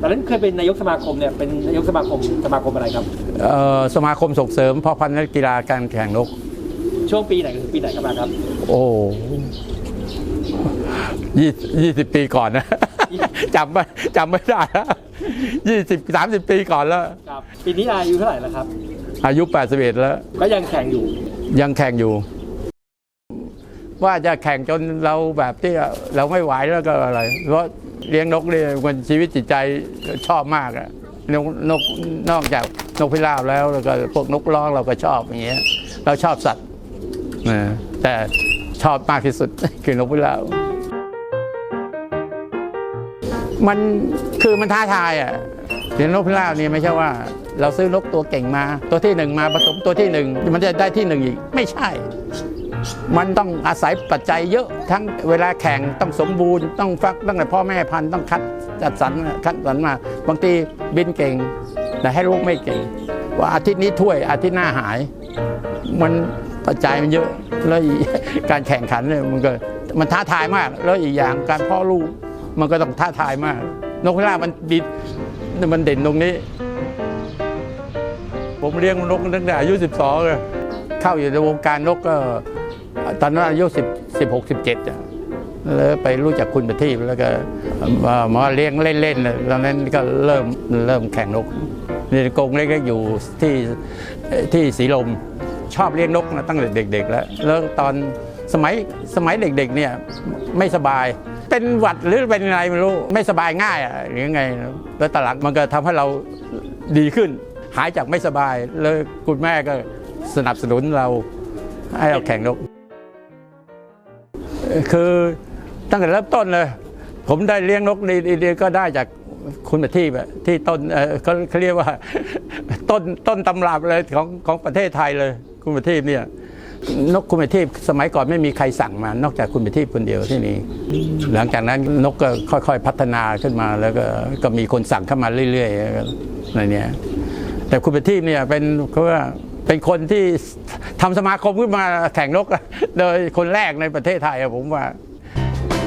ตอนนั้นเคยเป็นนายกสมาคมเนี่ยเป็นนายกสมาคมสมาคมอะไรครับเอ่อสมาคมส่งเสริมพ่อพันธุ์นักกีฬาการแข่งนก ช่วงปีไหนถึงปีไหนครับครับโอ้ยี่ยี่สิบปีก่อนนะ จำไม่จำไม่ได้แล้วยี่สิบสามสิบปีก่อนแล้ว ครับปีนี้อายุเท่าไหร่แล้วครับ อายุแปดสิบเอ็ดแล้ว ก็ยังแข่งอยู่ ยังแข่งอยู่ ว่าจะแข่งจนเราแบบที่เราไม่ไหวแล้วก็อะไรเพราะ เลี้ยงนกเนี่ยมันชีวิตจิตใจชอบมากอะนกนกนอกจากนกพิราบแล้วแล้วก็พวกนกร้องเราก็ชอบอย่างเงี้ยเราชอบสัตว์นะแต่ชอบมากที่สุดคือนกพิราบมันคือมันท้าทายอะเลี้ยงนกพิราบนี่ไม่ใช่ว่าเราซื้อนกตัวเก่งมา ตัวที่หนึ่งมาผสมตัวที่หนึ่งมันจะได้ที่หนึ่งอีก ไม่ใช่ มันต้องอาศัยปัจจัยเยอะ ทั้งเวลาแข่งต้องสมบูรณ์ต้องฟักตั้งแต่พ่อแม่พันธุ์ต้องคัดจัดสรรคัดสรรมา บางทีบินเก่ง แต่ให้ลูกไม่เก่ง ว่าอาทิตย์นี้ถ้วยอาทิตย์หน้าหาย มันปัจจัยมันเยอะแล้วการแข่งขันเนี่ยมันก็มันท้าทายมาก แล้วอีกอย่างการพ่อลูกมันก็ต้องท้าทายมาก นกพิราบมันบิมันเด่นตรงนี้ ผมเลี้ยงนกตั้งแต่อายุ 12เลยเข้าอยู่ในวงการนกก็ ตอนนั้นอายุ10 16 17อะแล้วไปรู้จักคุณประทีปแล้วก็มามาเลี้ยงเล่นๆตอนนั้นก็เริ่มเริ่มแข่งนกนี่กรงเล็กๆอยู่ที่ที่สีลมชอบเลี้ยงนกนะตั้งแต่เด็ก ๆ แล้ว แล้วตอนสมัยสมัยเด็กๆเนี่ยไม่สบาย เป็นหวัดหรือเป็นอะไรไม่รู้ไม่สบายง่ายอะหรือไง แล้วตลังมันก็ทำให้เราดีขึ้น หายจากไม่สบาย แล้วคุณแม่ก็สนับสนุนเราให้เราแข่งนก คือตั้งแต่เริ่มต้นเลย ผมได้เลี้ยงนกดีๆก็ได้จากคุณประทีปที่ต้นเขาเขาเรียกว่าต้นต้นตำรับเลยของของประเทศไทยเลย คุณประทีปเนี่ยนกคุณประทีปสมัยก่อนไม่มีใครสั่งมา นอกจากคุณประทีปคนเดียวที่นี่หลังจากนั้นนกก็ค่อยๆพัฒนาขึ้นมาแล้วก็ก็มีคนสั่งเข้ามาเรื่อยๆอะไรเนี่ยแต่คุณประทีปเนี่ยเป็นเขาว่า เป็นคนที่ทำสมาคมขึ้นมาแข่งนกโดยคนแรกในประเทศไทยผมว่า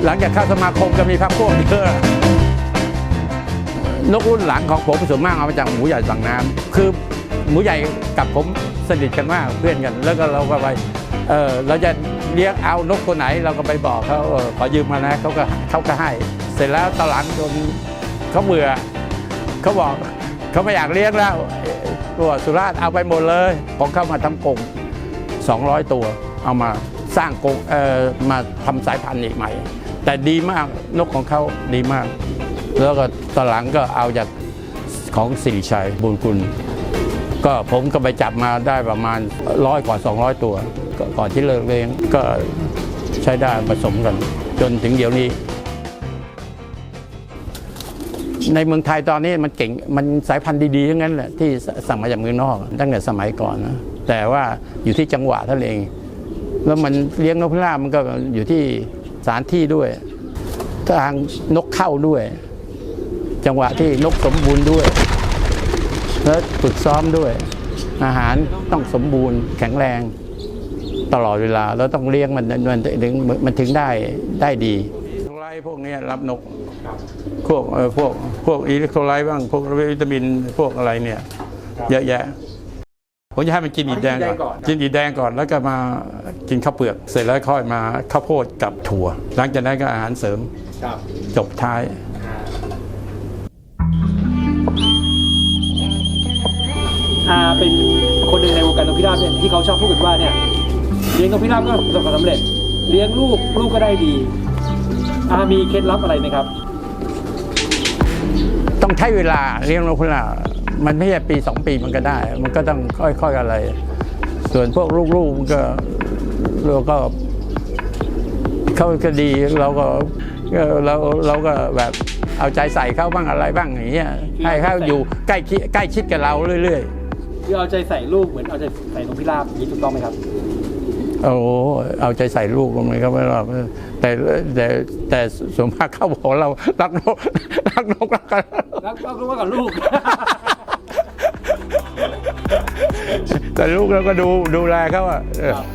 หลังจากเข้าสมาคมก็มีพรรคพวกเยอะนกรุ่นหลังของผมส่วนมากเอามาจากหมูใหญ่สั่งน้ำคือหมูใหญ่กับผมสนิทกันมากเพื่อนกัน แล้วก็เราก็ไปเออเราจะเลี้ยงเอานกตัวไหนเราก็ไปบอกเขาเออขอยืมมานะเขาก็เขาก็ให้ เสร็จแล้วตอนหลังจนเขาเบื่อเขาบอกเขาไม่อยากเลี้ยงแล้ว ตัวสุราษฎร์เอาไปหมดเลยผมเข้ามาทำกรง200 ตัว เอามาสร้างกรงเอ่อมาทำสายพันธุ์อีกใหม่ แต่ดีมากนกของเขาดีมาก แล้วก็ตอนหลังก็เอาจากของสิริชัยบุญกุลก็ผมก็ไปจับมาได้ประมาณร้อยกว่า 200 ตัวก็ก่อนที่เลิกเลี้ยงก็ใช้ได้ผสมกัน จนถึงเดี๋ยวนี้ ในเมืองไทยตอนนี้มันเก่งมันสายพันธุ์ดีๆทั้งนั้นแหละที่สั่งมาจากเมืองนอกตั้งแต่สมัยก่อนนะแต่ว่าอยู่ที่จังหวะเท่านั้นเอง แล้วมันเลี้ยงนกพิราบมันก็อยู่ที่สถานที่ด้วยทางนกเข้าด้วย จังหวะที่นกสมบูรณ์ด้วย แล้วฝึกซ้อมด้วย อาหารต้องสมบูรณ์แข็งแรงตลอดเวลาแล้วต้องเลี้ยงมันมันถึงมันถึงได้ได้ดี ไลท์พวกนี้รับนก พวกเอ่อพวกพวกอิเล็กโทรไลต์บ้าง พวกวิตามินพวกอะไรเนี่ย เยอะแยะผมจะให้มันกินอีแดงก่อน กินอีแดงก่อนแล้วก็มากินข้าวเปลือก เสร็จแล้วค่อยมาข้าวโพดกับถั่ว หลังจากนั้นก็อาหารเสริมครับจบท้ายอาเป็นคนหนึ่งในวงการนกพิราบเนี่ยที่เขาชอบพูดกันว่าเนี่ยเลี้ยงนกพิราบก็ประสบความสำเร็จ เลี้ยงลูกลูกก็ได้ดี อามีเคล็ดลับอะไรไหมครับ ต้องใช้เวลาเลี้ยงนกพิราบมันไม่ใช่ปีสองปีมันก็ได้ มันก็ต้องค่อยๆอะไร ส่วนพวกลูกๆมันก็เราก็เขาก็ดีเราก็เออเราเราก็แบบเอาใจใส่เขาบ้างอะไรบ้างอย่างเงี้ยให้เขาอยู่ใกล้ชิดใกล้ชิดกับเราเรื่อยคือเอาใจใส่ลูกเหมือนเอาใจใส่นกพิราบอย่างนี้ถูกต้องไหมครับๆ โอ้โหเอาใจใส่ลูกมันก็ไม่หรอกแต่แต่แต่ส่วนมากเขาบอกเรารักนกรักนกรักกันแล้วก็รู้ว่ากับลูก แต่ลูกเราก็ดูดูแลเขาอะเออครับ